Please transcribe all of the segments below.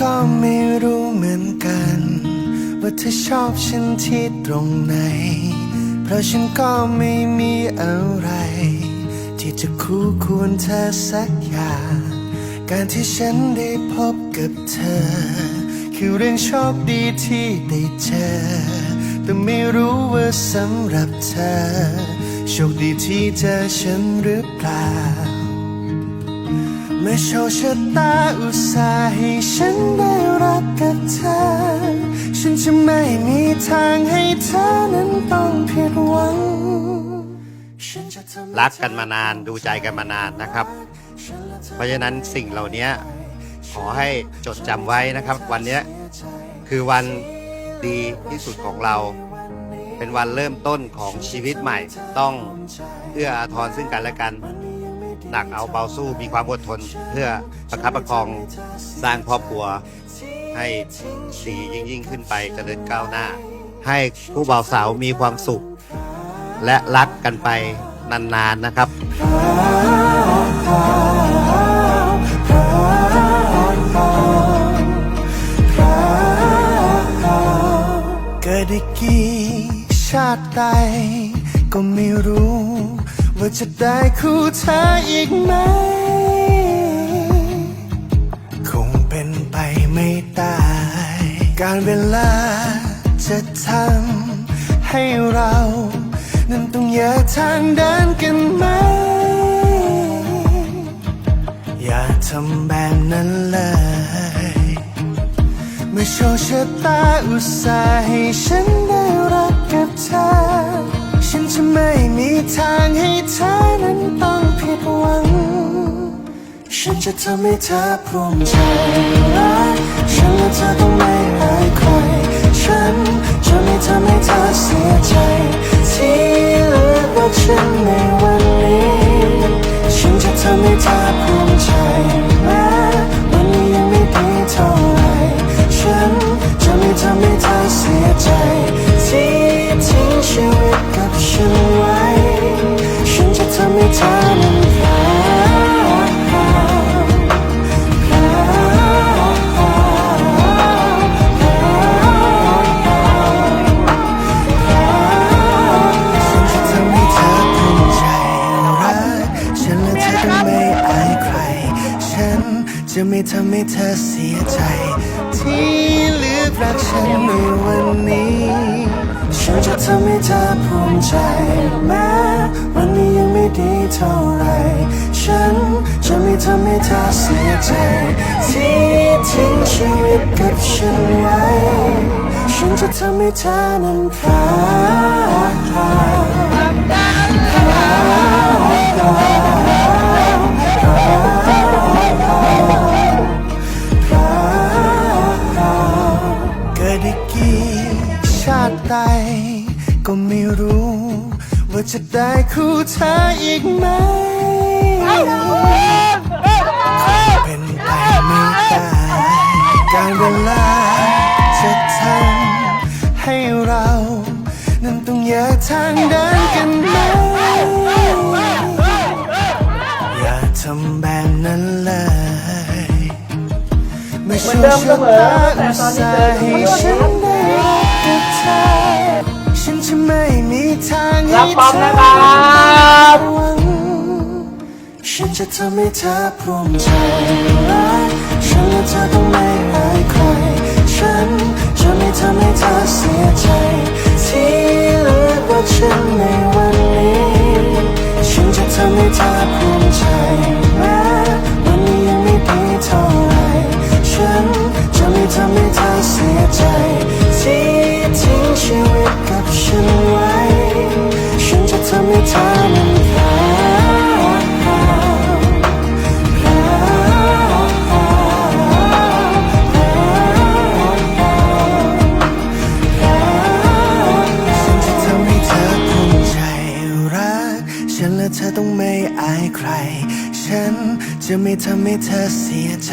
ก็ไม่รู้เหมือนกัน ว่าเธอชอบฉันที่ตรงไหน เพราะฉันก็ไม่มีอะไร ที่จะคู่ควรเธอสักอย่าง การที่ฉันได้พบกับเธอ คือเรื่องโชคดีที่ได้เจอ แต่ไม่รู้ว่าสำหรับเธอ โชคดีที่เจอฉันหรือเปล่า เมื่อโชคชะตาอุตส่าห์ให้ฉันได้รักกับเธอ ฉันจะไม่มีทางให้เธอนั้นต้องผิดหวังรักกันมานานดูใจกันมานานนะครับ เพราะฉะนั้นสิ่งเหล่านี้ขอให้จดจำไว้นะครับ วันนี้คือวันดีที่สุดของเรา เป็นวันเริ่มต้นของชีวิตใหม่ ต้องเอื้ออาทรซึ่งกันและกัน หนักเอาเบาสู้มีความอดทน เพื่อประคับประคองสร้างครอบครัว ให้ดียิ่งยิ่งขึ้นไปเจริญก้าวหน้า ให้ผู้บ่าวสาวมีความสุข และรักกันไปนานๆนะครับเกิดอีกกี่ชาติใดก็ไม่รู้ ว่าจะได้คู่เธออีกไหม คงเป็นไปไม่ได้การเวลาจะทำให้เรา นั้นต้องแยกทางเดินกันไหม อย่าทำแบบนั้นเลยเมื่อโชคชะตาอุตส่าห์ให้ฉันได้รักกับเธอ ฉันจะไม่ ทางให้เธอนั้นต้องผิดหวัง ฉันจะทำให้เธอภูมิใจฉันและเธอต้องไม่อายใคร ฉันจะไม่ทำให้เธอเสียใจ ที่เลือกว่าฉันในวันนี้ ฉันจะทำให้เธอภูมิใจ ไม่ทำให้เธอเสียใจ ที่เลือกรักฉันในวันนี้ฉันจะทำให้เธอภูมิใจแม้วันนี้ยังไม่ดีเท่าไรฉันจะไม่ทำให้เธอเสียใจ ที่ทิ้งชีวิตกับฉันไว้ฉันจะทำให้เธอนั้นรักเไม่รู้ ว่าจะได้คู่เธออีกไหม เป็นไปไม่ได้การเวลาจะทำให้เรา นั้นต้องแยกทางเดินกันไหมอย่าทำแบบนั้นเลย ไม่ช่วยชะตาอุตส่าห์ให้ฉันได้รักกับเธอฉัน ไม่มีทางให้รับเธปออมนะครับหวังฉันจะทำให้เธอภูมิใจรักฉันและเธอต้องไม่อายใคร ฉันจะไม่ทำให้เธอเสียใจ ที่เลือกว่าฉันในวันนี้ ฉันจะทำให้เธอภูมิใจัน จะไม่ทำให้เธอเสียใจ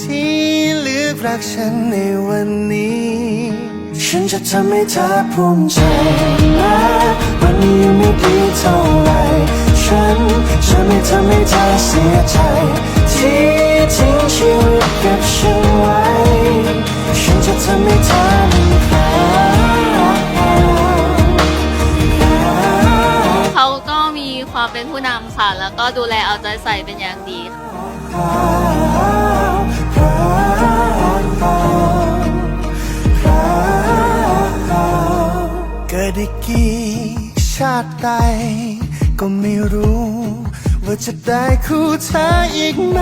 ที่เลือกรักฉันในวันนี้ ฉันจะทำให้เธอภูมิใจนะวันนี้ยังไม่ดีเท่าไหร่ฉันจะไม่ทำให้เธอเสียใจ ที่ทิ้งชีวิตกับฉันไว้ ฉันจะทำให้เธอเขาก็มีความเป็นผู้นำ ค่ะ แล้วก็ดูแลเอาใจใส่เป็นอย่างดีค่ะเกิดได้กี่ชาติใดก็ไม่รู้ ว่าจะได้คู่เธออีกไหม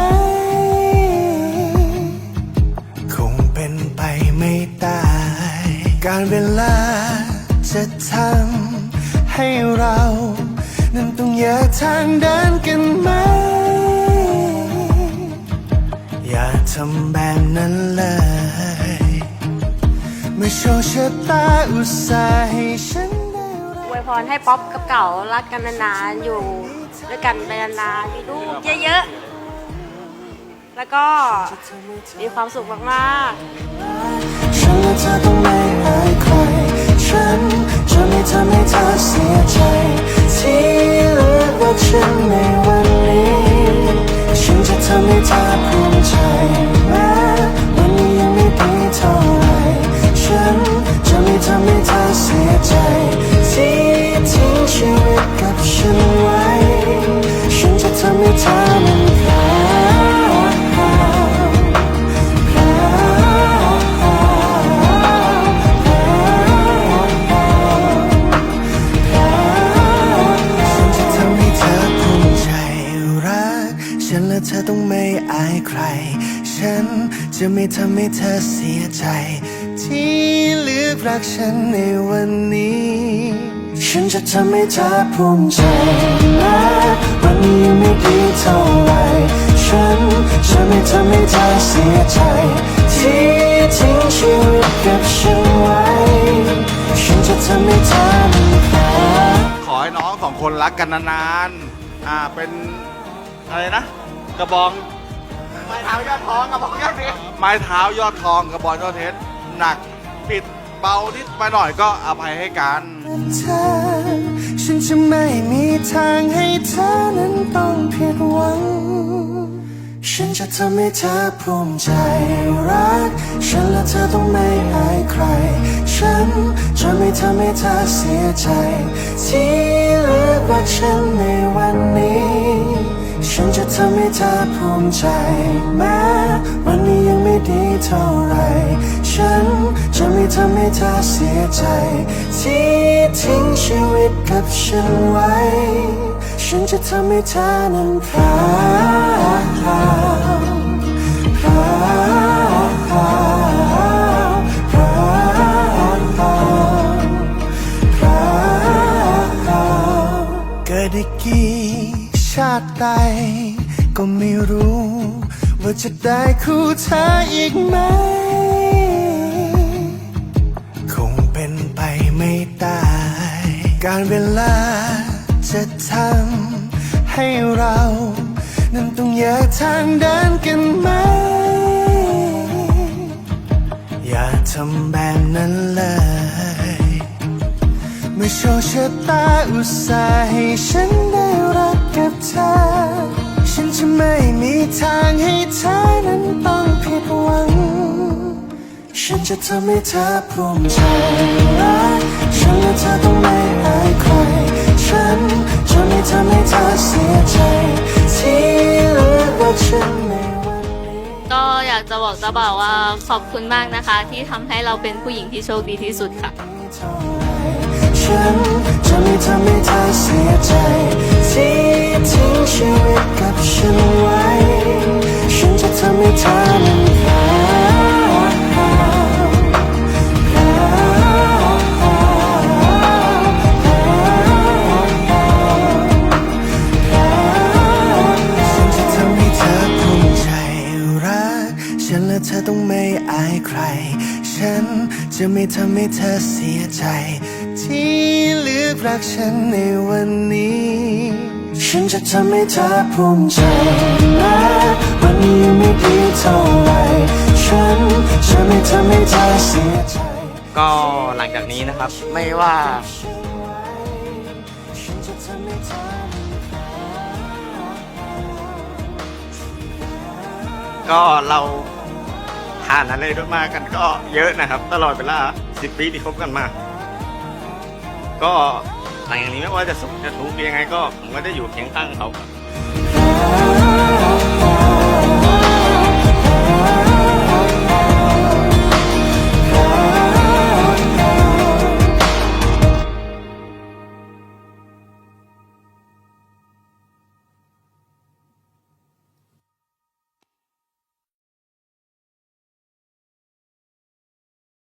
คงเป็นไปไม่ได้การเวลาจะทำให้เรา นั้นต้องแยกทางเดินกันไหม อย่าทำแบบนั้นเลยเมื่อโชคชะตาอุตส่าห์ให้ฉันได้รัก อวยพรให้ป๊อปกับเก่ารักกันนานๆอยู่ด้วยกันไปนานๆมีลูกเยอะๆ แล้วก็มีความสุขมากๆ ฉันและเธอต้องไม่อายใคร ฉันจะไม่ทำให้เธอเสียใจ กว่าฉันในวันนี้ ฉันจะทำให้เธอภูมิใจ จะไม่ทำให้เธอเสียใจ ที่เลือกรักฉันในวันนี้ ฉันจะทำให้เธอภูมิใจนะวันนี้ยังไม่ดีเท่าไหรฉันจะไม่ทำให้เธอเสียใจ ที่ทิ้งชีวิตกับฉันไว้ ฉันจะทำให้เธอนั้นพลาดขอให้น้องสองคนรักกันนานๆ อ่า เป็นอะไรนะ กระบองไม้เท้ายอดทองกระบองยอดเพชรไม้เท้ายอดทองกระบองยอดเพชรหนักผิดเบานิดไปหน่อยก็อภัยให้กัน เธอ ฉันจะไม่มีทางให้เธอนั้นต้องผิดหวัง ฉันจะทำให้เธอภูมิใจรัก ฉันและเธอต้องไม่อายใคร ฉันจะไม่ทำให้เธอเสียใจ ที่เลือกว่าฉันในวันนี้ ฉันจะทำให้เธอภูมิใจ แม้วันนี้ยังไม่ดีเท่าไร ฉันจะไม่ทำให้เธอเสียใจ ที่ทิ้งชีวิตกับฉันไว้ ฉันจะทำให้เธอนั้นพาพลาดพลาดพลาด ติใดก็ไม่รู้ ว่าจะได้คู่เธออีกไหม คงเป็นไปไม่ได้การเวลาจะทำให้เรา นั้นต้องแยกทางเดินกันไหม อย่าทำแบบนั้นเลยเมื่อโชคชะตาอุตส่าห์ให้ฉันได้รัก กับเธอ ฉันจะไม่มีทางให้เธอนั้นต้องผิดหวัง ฉันจะทำให้เธอภูมิใจรักฉันและเธอต้องไม่อายใคร ฉันจะไม่ทำให้เธอเสียใจ ที่เลือกว่าฉันในวันนี้ก็อยากจะบอกเจ้าบ่าวว่าขอบคุณมากนะคะ ที่ทำให้เราเป็นผู้หญิงที่โชคดีที่สุดค่ะเท่าไหร่ฉันจะไม่ทำให้เธอเสียใจ ที่ทิ้งชีวิตกับฉันไว้ ฉันจะทำให้เธอนั้นพลาดพลาดพลาดพลาดพลาดฉันจะทำให้เธอภูมิใจรัก ฉันและเธอต้องไม่อายใคร ฉันจะไม่ทำให้เธอเสียใจ ที่เลือกรักฉันในวันนี้ ฉันจะทำให้เธอภูมิใจนะวันนี้ยังไม่ดีเท่าไหรฉันจะไม่ทำให้เธอเสียใจก็หลังจากนี้นะครับไม่ว่าฉันจะทำให้เธอก็เราผ่านอะไรด้วยมากันก็เยอะนะครับ ตลอดเวลาสิบปีที่คบกันมา ก็หลังจากนี้ไม่ว่าจะสุขจะทุกข์ยังไงก็ผมก็จะอยู่เคียงข้างเขาครับ